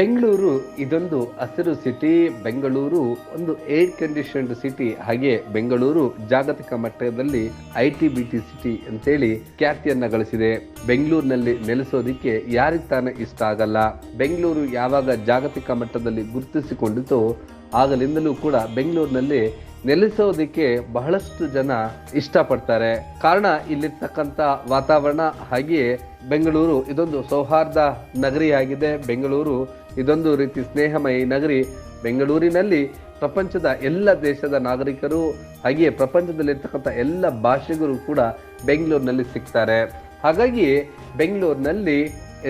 ಬೆಂಗಳೂರು, ಇದೊಂದು ಹಸಿರು ಸಿಟಿ ಬೆಂಗಳೂರು ಒಂದು ಏರ್ ಕಂಡೀಷನ್ಡ್ ಸಿಟಿ ಹಾಗೆ ಬೆಂಗಳೂರು ಜಾಗತಿಕ ಮಟ್ಟದಲ್ಲಿ I T B T city ಅಂತೇಳಿ ಖ್ಯಾತಿಯನ್ನ ಗಳಿಸಿದೆ. ಬೆಂಗಳೂರಿನಲ್ಲಿ ನೆಲೆಸೋದಿಕ್ಕೆ ಯಾರಿಗೆ ತಾನೇ ಇಷ್ಟ ಆಗಲ್ಲ. ಬೆಂಗಳೂರು ಯಾವಾಗ ಜಾಗತಿಕ ಮಟ್ಟದಲ್ಲಿ ಗುರುತಿಸಿಕೊಂಡಿತೋ ಆಗಲಿಂದಲೂ ಕೂಡ ಬೆಂಗಳೂರಿನಲ್ಲಿ ನೆಲೆಸೋದಕ್ಕೆ ಬಹಳಷ್ಟು ಜನ ಇಷ್ಟಪಡ್ತಾರೆ. ಕಾರಣ ಇಲ್ಲಿರ್ತಕ್ಕಂಥ ವಾತಾವರಣ, ಹಾಗೆಯೇ ಬೆಂಗಳೂರು ಇದೊಂದು ಸೌಹಾರ್ದ ನಗರಿಯಾಗಿದೆ. ಬೆಂಗಳೂರು ಇದೊಂದು ರೀತಿ ಸ್ನೇಹಮಯಿ ನಗರಿ. ಬೆಂಗಳೂರಿನಲ್ಲಿ ಪ್ರಪಂಚದ ಎಲ್ಲ ದೇಶದ ನಾಗರಿಕರು, ಹಾಗೆಯೇ ಪ್ರಪಂಚದಲ್ಲಿರ್ತಕ್ಕಂಥ ಎಲ್ಲ ಭಾಷೆಗರು ಕೂಡ ಬೆಂಗಳೂರಿನಲ್ಲಿ ಸಿಗ್ತಾರೆ. ಹಾಗಾಗಿ ಬೆಂಗಳೂರಿನಲ್ಲಿ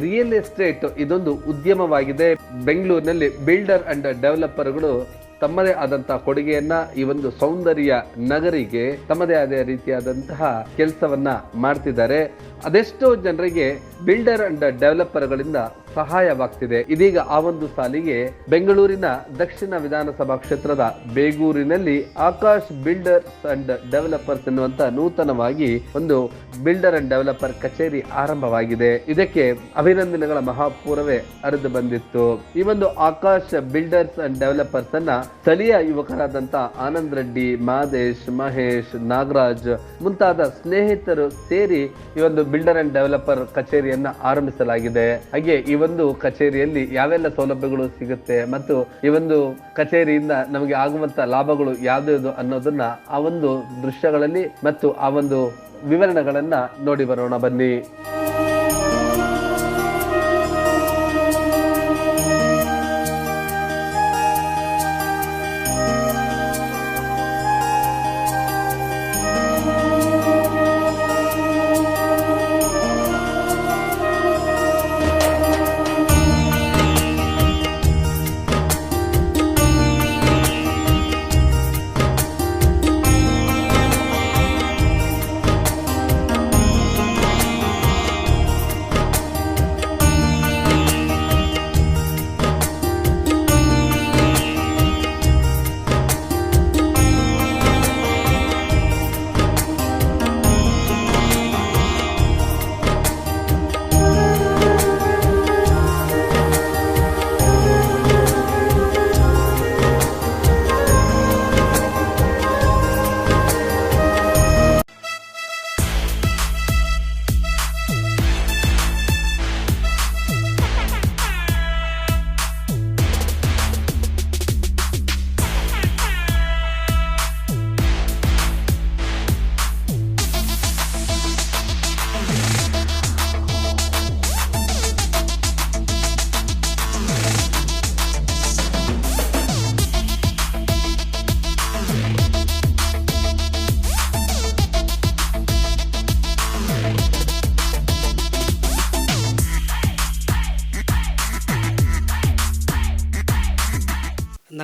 ರಿಯಲ್ ಎಸ್ಟೇಟ್ ಇದೊಂದು ಉದ್ಯಮವಾಗಿದೆ. ಬೆಂಗಳೂರಿನಲ್ಲಿ ಬಿಲ್ಡರ್ ಅಂಡ್ ಡೆವಲಪರ್ಗಳು ತಮ್ಮದೇ ಆದಂತಹ ಕೊಡುಗೆಯನ್ನ ಈ ಒಂದು ಸೌಂದರ್ಯ ನಗರಿಗೆ ತಮ್ಮದೇ ಆದ ರೀತಿಯಾದಂತಹ ಕೆಲಸವನ್ನ ಮಾಡ್ತಿದ್ದಾರೆ. ಅದೆಷ್ಟೋ ಜನರಿಗೆ ಬಿಲ್ಡರ್ ಅಂಡ್ ಡೆವಲಪರ್ಗಳಿಂದ ಸಹಾಯವಾಗ್ತಿದೆ. ಇದೀಗ ಆ ಒಂದು ಸಾಲಿಗೆ ಬೆಂಗಳೂರಿನ ದಕ್ಷಿಣ ವಿಧಾನಸಭಾ ಕ್ಷೇತ್ರದ ಬೇಗೂರಿನಲ್ಲಿ ಆಕಾಶ್ ಬಿಲ್ಡರ್ಸ್ ಅಂಡ್ ಡೆವಲಪರ್ಸ್ ಎನ್ನುವಂತ ನೂತನವಾಗಿ ಒಂದು ಬಿಲ್ಡರ್ ಅಂಡ್ ಡೆವಲಪರ್ ಕಚೇರಿ ಆರಂಭವಾಗಿದೆ. ಇದಕ್ಕೆ ಅಭಿನಂದನೆಗಳ ಮಹಾಪೂರವೇ ಅರಿದು ಬಂದಿತ್ತು. ಈ ಒಂದು ಆಕಾಶ್ ಬಿಲ್ಡರ್ಸ್ ಅಂಡ್ ಡೆವಲಪರ್ಸ್ ಅನ್ನ ಸ್ಥಳೀಯ ಯುವಕರಾದಂತ ಆನಂದ್ ರೆಡ್ಡಿ, ಮಾದೇಶ್, ಮಹೇಶ್, ನಾಗರಾಜ್ ಮುಂತಾದ ಸ್ನೇಹಿತರು ಸೇರಿ ಈ ಒಂದು ಬಿಲ್ಡರ್ ಅಂಡ್ ಡೆವಲಪರ್ ಕಚೇರಿಯನ್ನ ಆರಂಭಿಸಲಾಗಿದೆ. ಹಾಗೆ ಈ ಒಂದು ಕಚೇರಿಯಲ್ಲಿ ಯಾವೆಲ್ಲ ಸೌಲಭ್ಯಗಳು ಸಿಗುತ್ತೆ ಮತ್ತು ಈ ಒಂದು ಕಚೇರಿಯಿಂದ ನಮಗೆ ಆಗುವಂತ ಲಾಭಗಳು ಯಾವ್ದು ಅನ್ನೋದನ್ನ ಆ ಒಂದು ದೃಶ್ಯಗಳಲ್ಲಿ ಮತ್ತು ಆ ಒಂದು ವಿವರಣೆಗಳನ್ನ ನೋಡಿ ಬರೋಣ ಬನ್ನಿ.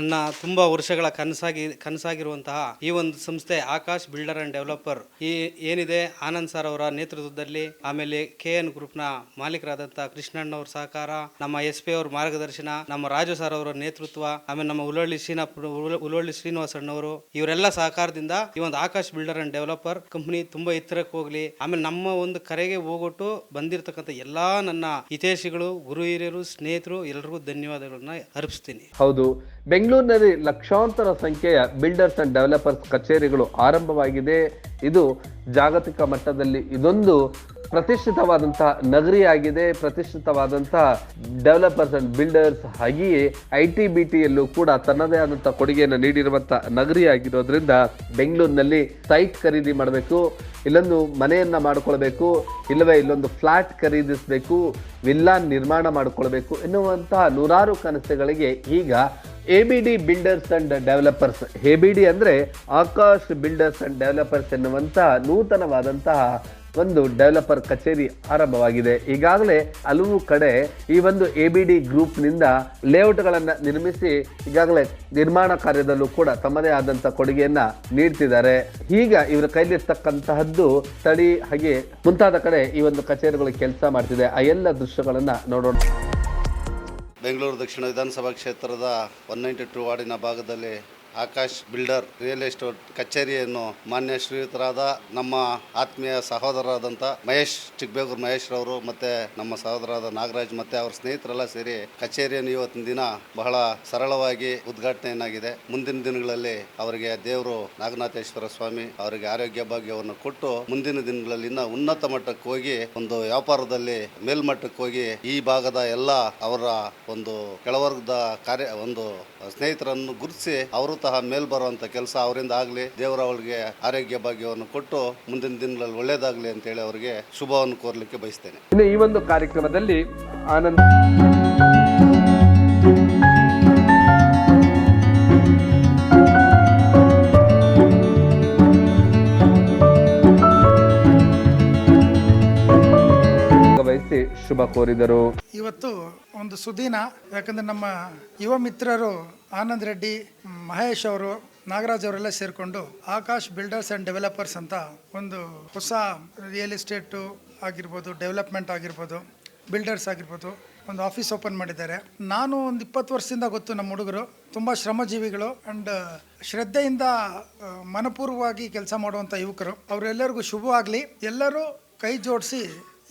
ನನ್ನ ತುಂಬ ವರ್ಷಗಳ ಕನಸಾಗಿ, ಕನಸಾಗಿರುವಂತಹ ಈ ಒಂದು ಸಂಸ್ಥೆ ಆಕಾಶ್ ಬಿಲ್ಡರ್ ಅಂಡ್ ಡೆವಲಪರ್. ಈ ಏನಿದೆ, ಆನಂದ್ ಸರ್ ಅವರ ನೇತೃತ್ವದಲ್ಲಿ, ಆಮೇಲೆ ಕೆ ಎನ್ ಗ್ರೂಪ್ನ ಮಾಲೀಕರಾದಂತಹ ಕೃಷ್ಣಣ್ಣವ್ರ ಸಹಕಾರ, ನಮ್ಮ ಎಸ್ ಪಿ ಅವ್ರ ಮಾರ್ಗದರ್ಶನ, ನಮ್ಮ ರಾಜು ಸರ್ ಅವರ ನೇತೃತ್ವ, ಆಮೇಲೆ ನಮ್ಮ ಉಲವಳ್ಳಿ ಶ್ರೀನ ಉಲವಳ್ಳಿ ಶ್ರೀನಿವಾಸಣ್ಣವರು, ಇವರೆಲ್ಲ ಸಹಕಾರದಿಂದ ಈ ಒಂದು Akash builder and developer company ತುಂಬಾ ಎತ್ತರಕ್ಕೆ ಹೋಗ್ಲಿ, ಆಮೇಲೆ ನಮ್ಮ ಒಂದು ಕರೆಗೆ ಹೋಗೊಟ್ಟು ಬಂದಿರತಕ್ಕಂಥ ಎಲ್ಲಾ ನನ್ನ ಹಿತೇಶಿಗಳು ಗುರು ಹಿರಿಯರು, ಸ್ನೇಹಿತರು, ಎಲ್ರಿಗೂ ಧನ್ಯವಾದಗಳನ್ನ ಅರ್ಪಿಸ್ತೀನಿ. ಹೌದು. ಬೆಂಗಳೂರಿನಲ್ಲಿ ಲಕ್ಷಾಂತರ ಸಂಖ್ಯೆಯ ಬಿಲ್ಡರ್ಸ್ ಅಂಡ್ ಡೆವಲಪರ್ಸ್ ಕಚೇರಿಗಳು ಆರಂಭವಾಗಿದೆ. ಇದು ಜಾಗತಿಕ ಮಟ್ಟದಲ್ಲಿ ಇದೊಂದು ಪ್ರತಿಷ್ಠಿತವಾದಂತಹ ನಗರಿಯಾಗಿದೆ. ಪ್ರತಿಷ್ಠಿತವಾದಂತಹ ಡೆವಲಪರ್ಸ್ ಅಂಡ್ ಬಿಲ್ಡರ್ಸ್ ಹಾಗೆಯೇ ಐ ಟಿ ಬಿ ಟಿಯಲ್ಲೂ ಕೂಡ ತನ್ನದೇ ಆದಂತಹ ಕೊಡುಗೆಯನ್ನು ನೀಡಿರುವಂತಹ ನಗರಿಯಾಗಿರೋದ್ರಿಂದ ಬೆಂಗಳೂರಿನಲ್ಲಿ ಸೈಟ್ ಖರೀದಿ ಮಾಡಬೇಕು, ಇಲ್ಲೊಂದು ಮನೆಯನ್ನ ಮಾಡಿಕೊಳ್ಬೇಕು, ಇಲ್ಲವೇ ಇಲ್ಲೊಂದು ಫ್ಲಾಟ್ ಖರೀದಿಸಬೇಕು ವಿಲ್ಲಾ ನಿರ್ಮಾಣ ಮಾಡಿಕೊಳ್ಬೇಕು ಎನ್ನುವಂತಹ ನೂರಾರು ಕನಸುಗಳಿಗೆ ಈಗ A B D builders and developers A B D ಅಂದರೆ ಆಕಾಶ್ ಬಿಲ್ಡರ್ಸ್ ಅಂಡ್ ಡೆವಲಪರ್ಸ್ ಎನ್ನುವಂತಹ ನೂತನವಾದಂತಹ ಒಂದು ಡೆವಲಪರ್ ಕಚೇರಿ ಆರಂಭವಾಗಿದೆ. ಈಗಾಗಲೇ ಹಲವು ಕಡೆ ಈ ಒಂದು ಎ ಬಿ ಡಿ ಗ್ರೂಪ್ನಿಂದ ಲೇಔಟ್ಗಳನ್ನು ನಿರ್ಮಿಸಿ ಈಗಾಗಲೇ ನಿರ್ಮಾಣ ಕಾರ್ಯದಲ್ಲೂ ಕೂಡ ತಮ್ಮದೇ ಆದಂಥ ಕೊಡುಗೆಯನ್ನು ನೀಡ್ತಿದ್ದಾರೆ. ಈಗ ಇವರ ಕೈಲಿರ್ತಕ್ಕಂತಹದ್ದು ತಳಿ ಹಾಗೆ ಮುಂತಾದ ಕಡೆ ಈ ಒಂದು ಕಚೇರಿಗಳು ಕೆಲಸ ಮಾಡ್ತಿದೆ. ಆ ಎಲ್ಲ ದೃಶ್ಯಗಳನ್ನು ನೋಡೋಣ. ಬೆಂಗಳೂರು ದಕ್ಷಿಣ ವಿಧಾನಸಭಾ ಕ್ಷೇತ್ರದ ಒನ್ ನೈಂಟಿ ಟು ವಾರ್ಡಿನ ಭಾಗದಲ್ಲಿ ಆಕಾಶ್ ಬಿಲ್ಡರ್, ರಿಯಲ್ ಎಸ್ಟೇಟ್ ಕಚೇರಿಯನ್ನು ಮಾನ್ಯ ಶ್ರೀಯುತರಾದ ನಮ್ಮ ಆತ್ಮೀಯ ಸಹೋದರರಾದಂಥ ಮಹೇಶ್ ಚಿಕ್ಕಬೇಗೂರು ಮಹೇಶ್ ರವರು ಮತ್ತೆ ನಮ್ಮ ಸಹೋದರರಾದ ನಾಗರಾಜ್ ಮತ್ತೆ ಅವ್ರ ಸ್ನೇಹಿತರೆಲ್ಲ ಸೇರಿ ಕಚೇರಿಯನ್ನು ಇವತ್ತಿನ ದಿನ ಬಹಳ ಸರಳವಾಗಿ ಉದ್ಘಾಟನೆಯನ್ನಾಗಿದೆ. ಮುಂದಿನ ದಿನಗಳಲ್ಲಿ ಅವರಿಗೆ ದೇವರು ನಾಗನಾಥೇಶ್ವರ ಸ್ವಾಮಿ ಅವರಿಗೆ ಆರೋಗ್ಯ ಭಾಗ್ಯವನ್ನು ಕೊಟ್ಟು ಮುಂದಿನ ದಿನಗಳಲ್ಲಿ ಇನ್ನ ಉನ್ನತ ಮಟ್ಟಕ್ಕೆ ಹೋಗಿ ಒಂದು ವ್ಯಾಪಾರದಲ್ಲಿ ಮೇಲ್ಮಟ್ಟಕ್ಕೆ ಹೋಗಿ ಈ ಭಾಗದ ಎಲ್ಲ ಅವರ ಒಂದು ಕೆಳವರ್ಗದ ಕಾರ್ಯ ಒಂದು ಸ್ನೇಹಿತರನ್ನು ಗುರುತಿಸಿ ಅವರು ಸಹ ಮೇಲ್ ಬರುವಂತ ಕೆಲಸ ಅವರಿಂದ ಆಗಲಿ ದೇವರ ಅವಳಿಗೆ ಆರೋಗ್ಯ ಭಾಗ್ಯವನ್ನು ಕೊಟ್ಟು ಮುಂದಿನ ದಿನಗಳಲ್ಲಿ ಒಳ್ಳೇದಾಗಲಿ ಅಂತೇಳಿ ಅವರಿಗೆ ಶುಭವನ್ನು ಕೋರ್ಲಿಕ್ಕೆ ಬಯಸ್ತೇನೆ. ಇನ್ನು ಈ ಒಂದು ಕಾರ್ಯಕ್ರಮದಲ್ಲಿ ಆನಂದ್ ಭಾಗವಹಿಸಿ ಶುಭ ಕೋರಿದರು. ಇವತ್ತು ಒಂದು ಸುದಿನ ಯಾಕಂದ್ರೆ ನಮ್ಮ ಯುವ ಮಿತ್ರರು ಆನಂದ್ ರೆಡ್ಡಿ, ಮಹೇಶ್ ಅವರು, ನಾಗರಾಜ್ ಅವರೆಲ್ಲ ಸೇರಿಕೊಂಡು ಆಕಾಶ್ ಬಿಲ್ಡರ್ಸ್ ಆ್ಯಂಡ್ ಡೆವಲಪರ್ಸ್ ಅಂತ ಒಂದು ಹೊಸ ರಿಯಲ್ ಎಸ್ಟೇಟು ಆಗಿರ್ಬೋದು ಡೆವಲಪ್ಮೆಂಟ್ ಆಗಿರ್ಬೋದು ಬಿಲ್ಡರ್ಸ್ ಆಗಿರ್ಬೋದು ಒಂದು ಆಫೀಸ್ ಓಪನ್ ಮಾಡಿದ್ದಾರೆ. ನಾನು ಒಂದು ಇಪ್ಪತ್ತು ವರ್ಷದಿಂದ ಗೊತ್ತು ನಮ್ಮ ಹುಡುಗರು. ತುಂಬ ಶ್ರಮಜೀವಿಗಳು ಆ್ಯಂಡ್ ಶ್ರದ್ಧೆಯಿಂದ ಮನಪೂರ್ವವಾಗಿ ಕೆಲಸ ಮಾಡುವಂಥ ಯುವಕರು. ಅವರೆಲ್ಲರಿಗೂ ಶುಭವಾಗಲಿ. ಎಲ್ಲರೂ ಕೈ ಜೋಡಿಸಿ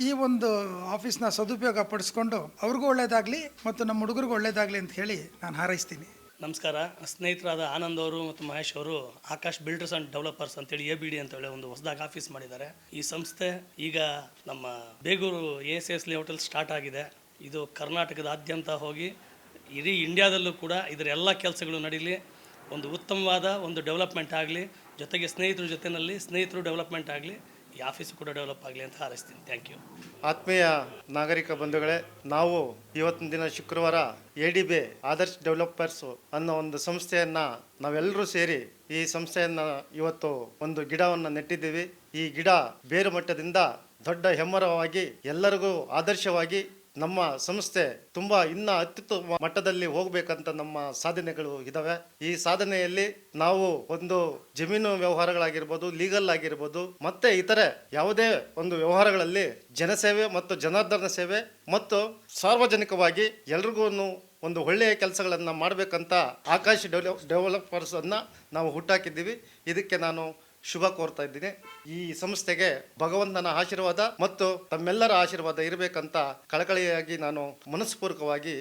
ಈ ಒಂದು ಆಫೀಸ್ನ ಸದುಪಯೋಗ ಪಡಿಸ್ಕೊಂಡು ಅವ್ರಿಗೂ ಒಳ್ಳೇದಾಗಲಿ ಮತ್ತು ನಮ್ಮ ಹುಡುಗರಿಗೂ ಒಳ್ಳೇದಾಗಲಿ ಅಂತ ಹೇಳಿ ನಾನು ಹಾರೈಸ್ತೀನಿ. ನಮಸ್ಕಾರ. ಸ್ನೇಹಿತರಾದ ಆನಂದ್ ಅವರು ಮತ್ತು ಮಹೇಶ್ ಅವರು ಆಕಾಶ್ ಬಿಲ್ಡರ್ಸ್ ಅಂಡ್ ಡೆವಲಪರ್ಸ್ ಅಂತೇಳಿ ಎ ಬಿ ಡಿ ಅಂತೇಳಿ ಒಂದು ಹೊಸದಾಗಿ ಆಫೀಸ್ ಮಾಡಿದ್ದಾರೆ. ಈ ಸಂಸ್ಥೆ ಈಗ ನಮ್ಮ Begur A S S hotel start ಆಗಿದೆ. ಇದು ಕರ್ನಾಟಕದಾದ್ಯಂತ ಹೋಗಿ ಇಡೀ ಇಂಡಿಯಾದಲ್ಲೂ ಕೂಡ ಇದರ ಎಲ್ಲ ಕೆಲಸಗಳು ನಡೀಲಿ. ಒಂದು ಉತ್ತಮವಾದ ಒಂದು ಡೆವಲಪ್ಮೆಂಟ್ ಆಗಲಿ, ಜೊತೆಗೆ ಸ್ನೇಹಿತರ ಜೊತೆಯಲ್ಲಿ ಸ್ನೇಹಿತರು ಡೆವಲಪ್ಮೆಂಟ್ ಆಗಲಿ ಈ ಆಫೀಸ್ ಕೂಡ ಡೆವಲಪ್ ಆಗಲಿ ಅಂತ ಹಾರೈಸ್ತೀನಿ. ಥ್ಯಾಂಕ್ ಯು ಆತ್ಮೀಯ ನಾಗರಿಕ ಬಂಧುಗಳೇ, ನಾವು ಇವತ್ತಿನ ದಿನ ಶುಕ್ರವಾರ A D B Adarsh developers ಅನ್ನೋ ಒಂದು ಸಂಸ್ಥೆಯನ್ನ ನಾವೆಲ್ಲರೂ ಸೇರಿ ಈ ಸಂಸ್ಥೆಯನ್ನ ಇವತ್ತು ಒಂದು ಗಿಡವನ್ನು ನೆಟ್ಟಿದ್ದೀವಿ. ಈ ಗಿಡ ಬೇರು ಮಟ್ಟದಿಂದ ದೊಡ್ಡ ಹೆಮ್ಮರವಾಗಿ ಎಲ್ಲರಿಗೂ ಆದರ್ಶವಾಗಿ ನಮ್ಮ ಸಂಸ್ಥೆ ತುಂಬಾ ಇನ್ನ ಅತ್ಯುತ್ತಮ ಮಟ್ಟದಲ್ಲಿ ಹೋಗಬೇಕಂತ ನಮ್ಮ ಸಾಧನೆಗಳು ಇದಾವೆ. ಈ ಸಾಧನೆಯಲ್ಲಿ ನಾವು ಒಂದು ಜಮೀನು ವ್ಯವಹಾರಗಳಾಗಿರ್ಬೋದು, ಲೀಗಲ್ ಆಗಿರ್ಬೋದು, ಮತ್ತೆ ಇತರೆ ಯಾವುದೇ ಒಂದು ವ್ಯವಹಾರಗಳಲ್ಲಿ ಜನಸೇವೆ ಮತ್ತು ಜನಾರ್ದನ ಸೇವೆ ಮತ್ತು ಸಾರ್ವಜನಿಕವಾಗಿ ಎಲ್ರಿಗೂ ಒಂದು ಒಳ್ಳೆಯ ಕೆಲಸಗಳನ್ನು ಮಾಡಬೇಕಂತ ಆಕಾಶ್ ಡೆವಲಪ್ ಡೆವಲಪರ್ಸನ್ನು ನಾವು ಹುಟ್ಟಾಕಿದ್ದೀವಿ. ಇದಕ್ಕೆ ನಾನು ಶುಭ ಕೋರ್ತಾ ಇದ್ದೀನಿ. ಈ ಸಂಸ್ಥೆಗೆ ಭಗವಂತನ ಆಶೀರ್ವಾದ ಮತ್ತು ತಮ್ಮೆಲ್ಲರ ಆಶೀರ್ವಾದ ಇರಬೇಕಂತ ಕಳಕಳಿಯಾಗಿ ನಾನು ಮನಸ್ಪೂರ್ವಕವಾಗಿ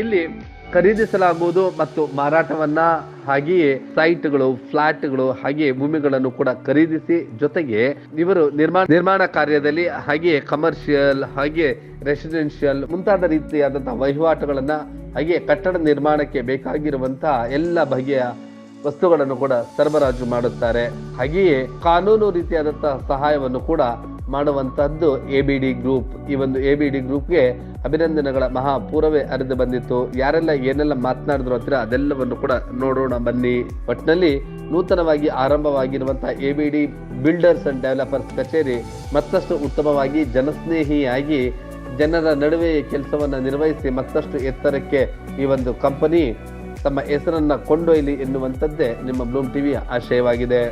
ಇಲ್ಲಿ ಖರೀದಿಸಲಾಗುವುದು ಮತ್ತು ಮಾರಾಟವನ್ನ ಹಾಗೆಯೇ ಸೈಟ್ಗಳು, ಫ್ಲಾಟ್ಗಳು, ಹಾಗೆಯೇ ಭೂಮಿಗಳನ್ನು ಕೂಡ ಖರೀದಿಸಿ, ಜೊತೆಗೆ ಇವರು ನಿರ್ಮಾಣ ನಿರ್ಮಾಣ ಕಾರ್ಯದಲ್ಲಿ ಹಾಗೆಯೇ ಕಮರ್ಷಿಯಲ್ ಹಾಗೆ ರೆಸಿಡೆನ್ಷಿಯಲ್ ಮುಂತಾದ ರೀತಿಯಾದಂತಹ ವಹಿವಾಟುಗಳನ್ನ ಹಾಗೆ ಕಟ್ಟಡ ನಿರ್ಮಾಣಕ್ಕೆ ಬೇಕಾಗಿರುವಂತಹ ಎಲ್ಲ ಬಗೆಯ ವಸ್ತುಗಳನ್ನು ಕೂಡ ಸರಬರಾಜು ಮಾಡುತ್ತಾರೆ. ಹಾಗೆಯೇ ಕಾನೂನು ರೀತಿಯಾದಂತಹ ಸಹಾಯವನ್ನು ಕೂಡ ಮಾಡುವಂತಹದ್ದು ಎ ಗ್ರೂಪ್ ಈ ಒಂದು ಎ ಗ್ರೂಪ್ಗೆ ಅಭಿನಂದನೆಗಳ ಮಹಾಪೂರವೇ ಅರಿದು ಬಂದಿತ್ತು. ಯಾರೆಲ್ಲ ಏನೆಲ್ಲ ಮಾತನಾಡಿದ್ರು ಹತ್ತಿರ ಅದೆಲ್ಲವನ್ನು ಕೂಡ ನೋಡೋಣ ಬನ್ನಿ. ಒಟ್ಟಿನಲ್ಲಿ ನೂತನವಾಗಿ ಆರಂಭವಾಗಿರುವಂತಹ A B D builders and developers ಕಚೇರಿ ಮತ್ತಷ್ಟು ಉತ್ತಮವಾಗಿ ಜನಸ್ನೇಹಿಯಾಗಿ ಜನರ ನಡುವೆ ಕೆಲಸವನ್ನು ನಿರ್ವಹಿಸಿ ಮತ್ತಷ್ಟು ಎತ್ತರಕ್ಕೆ ಈ ಒಂದು ಕಂಪನಿ ತಮ್ಮ ಹೆಸರನ್ನು ಕೊಂಡೊಯ್ಲಿ ಎನ್ನುವಂಥದ್ದೇ ನಿಮ್ಮ ಬ್ಲೂಮ್ ಟಿವಿಯ ಆಶಯವಾಗಿದೆ.